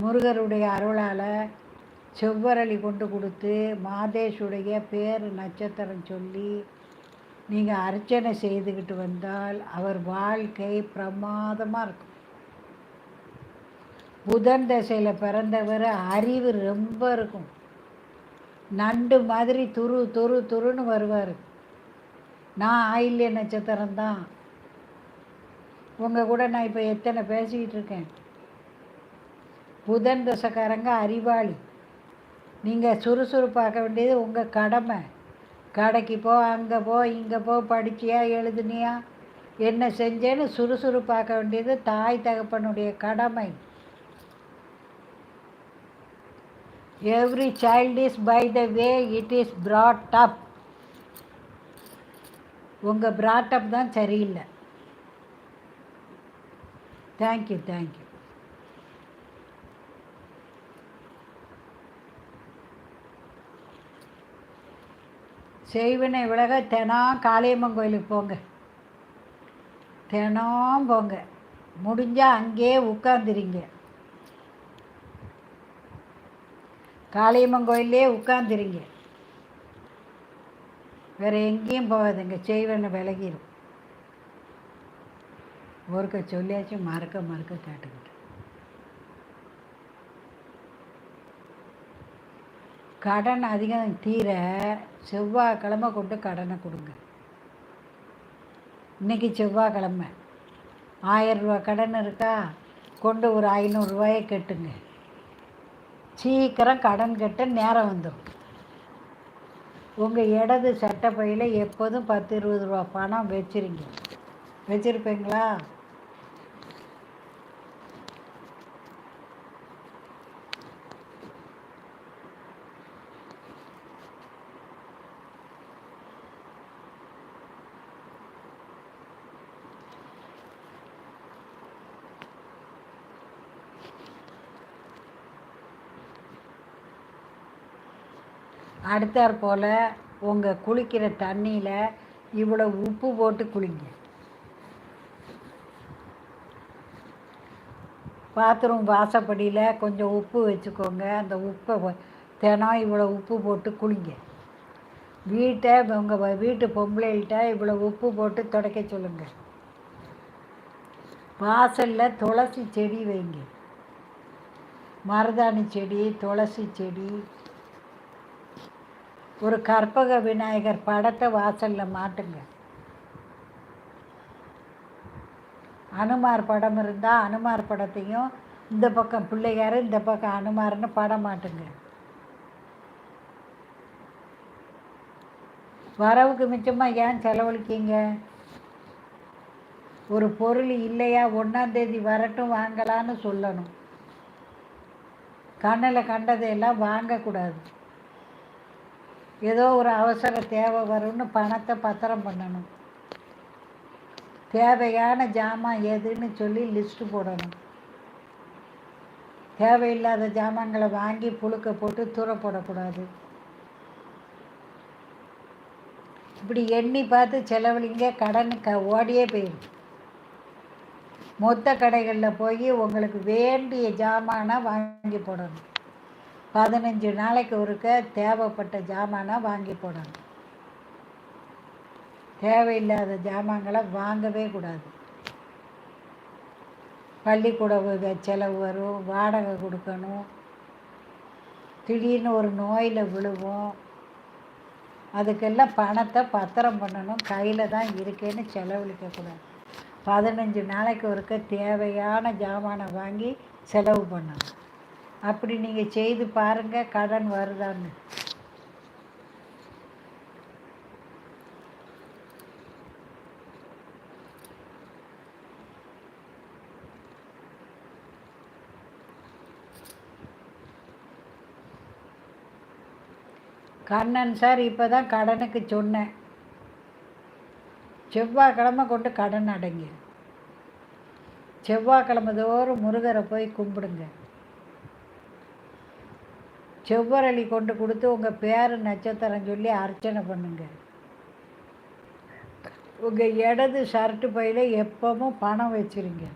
முருகருடைய அருளால் செவ்வரளி கொண்டு கொடுத்து மாதேஷுடைய பேர் நட்சத்திரம் சொல்லி நீங்கள் அர்ச்சனை செய்துக்கிட்டு வந்தால் அவர் வாழ்க்கை பிரமாதமாக இருக்கும். புதன் தசையில் பிறந்தவர் அறிவு ரொம்ப இருக்கும். நண்டு மாதிரி துரு துரு துருன்னு வருவார். நான் ஆயில்ய நட்சத்திரம் தான் உங்கள் கூட நான் இப்போ எத்தனை பேசிக்கிட்டு இருக்கேன்? புதன் தசைக்காரங்க அறிவாளி. நீங்கள் சுறுசுறுப்பாக்க வேண்டியது உங்கள் கடமை. கடைக்கு போ அங்கே போ இங்கே போ படிச்சியா எழுதுனியா என்ன செஞ்சேன்னு சுறுசுறுப்பாக்க வேண்டியது தாய் தகப்பனுடைய கடமை. Every child is by the way it is brought up உங்கள் brought up தான் சரியில்லை. தேங்க்யூ தேங்க்யூ செய்வினை விலக தினம் காளியம்மன் கோயிலுக்கு போங்க. தினம் போங்க. முடிஞ்சால் அங்கேயே உட்காந்துருங்க காளியம்மன் கோயிலே உட்காந்துருங்க வேறு எங்கேயும் போகாதுங்க. செய்வனை விலகிடும் ஒருக்க சொல்லியாச்சும் மறக்க மறக்க கேட்டுக்கிட்டு. கடன் அதிகம் தீர செவ்வாய்க்கிழமை கொண்டு கடனை கொடுங்க. இன்னைக்கு செவ்வாய்க்கிழமை. ஆயரூவா கடன் இருக்கா? கொண்டு ஒரு ஐநூறுரூவாயை கட்டுங்க. சீக்கிரம் கடன் கட்ட நேரம் வந்துடும் உங்கள் இடது சட்டப்பையில் எப்போதும் பத்து இருபது ரூபா பணம் வச்சுருங்க. வச்சுருப்பீங்களா? அடுத்தாற் போல் உங்கள் குளிக்கிற தண்ணியில் இவ்வளோ உப்பு போட்டு குளிங்க. பாத்ரூம் வாசப்படியில் கொஞ்சம் உப்பு வச்சுக்கோங்க. அந்த உப்பை தினம் இவ்வளோ உப்பு போட்டு குளிங்க. வீட்டை உங்கள் வீட்டு பொம்பளைகிட்ட இவ்வளோ உப்பு போட்டு துடைக்க சொல்லுங்கள் வாசலில் துளசி செடி வைங்க. மருதாணி செடி துளசி செடி ஒரு கற்பக விநாயகர் படத்தை வாசலில் மாட்டுங்க. அனுமார் படம் இருந்தால் அனுமார் படத்தையும் இந்த பக்கம் பிள்ளையார் இந்த பக்கம் அனுமார்னு படம் மாட்டுங்க. வரவுக்கு மிச்சமாக ஏன் செலவழிக்கீங்க? ஒரு பொருள் இல்லையா? ஒன்றாந்தேதி வரட்டும் வாங்கலான்னு சொல்லணும். கண்ணில் கண்டதையெல்லாம் வாங்கக்கூடாது. ஏதோ ஒரு அவசர தேவை வரும்னு பணத்தை பத்திரம் பண்ணணும். தேவையான ஜாமான் எதுன்னு சொல்லி லிஸ்ட்டு போடணும். தேவையில்லாத ஜாமான்களை வாங்கி புழுக்க போட்டு தூர போடக்கூடாது இப்படி எண்ணி பார்த்து செலவழிங்க கடன் க ஓடியே போயிடும் மொத்த கடைகளில் போய் உங்களுக்கு வேண்டிய ஜாமானை வாங்கி போடணும். பதினஞ்சு நாளைக்கு ஒருக்க தேவைப்பட்ட ஜாமானை வாங்கி போடணும். தேவையில்லாத ஜாமான்களை வாங்கவே கூடாது. பள்ளிக்கூட செலவு வரும் வாடகை கொடுக்கணும். திடீர்னு ஒரு நோயில் விழுவோம். அதுக்கெல்லாம் பணத்தை பத்திரம் பண்ணணும். கையில் தான் இருக்கேன்னு செலவழிக்கக்கூடாது பதினஞ்சு நாளைக்கு ஒருக்க தேவையான ஜாமானை வாங்கி செலவு பண்ணணும். அப்படி நீங்கள் செய்து பாருங்கள் கடன் வருதான்னு. கண்ணன் சார் இப்போ தான் கடனுக்கு சொன்னேன். செவ்வாய்க்கிழமை கொண்டு கடன் அடைங்க. செவ்வாய்க்கிழமை தோறும் முருகரை போய் கும்பிடுங்க. செவ்வரளி கொண்டு கொடுத்து உங்கள் பேர் நட்சத்திரம் சொல்லி அர்ச்சனை பண்ணுங்க. உங்கள் இடது ஷர்ட்டு பையில் எப்பவும் பணம் வச்சுருங்க.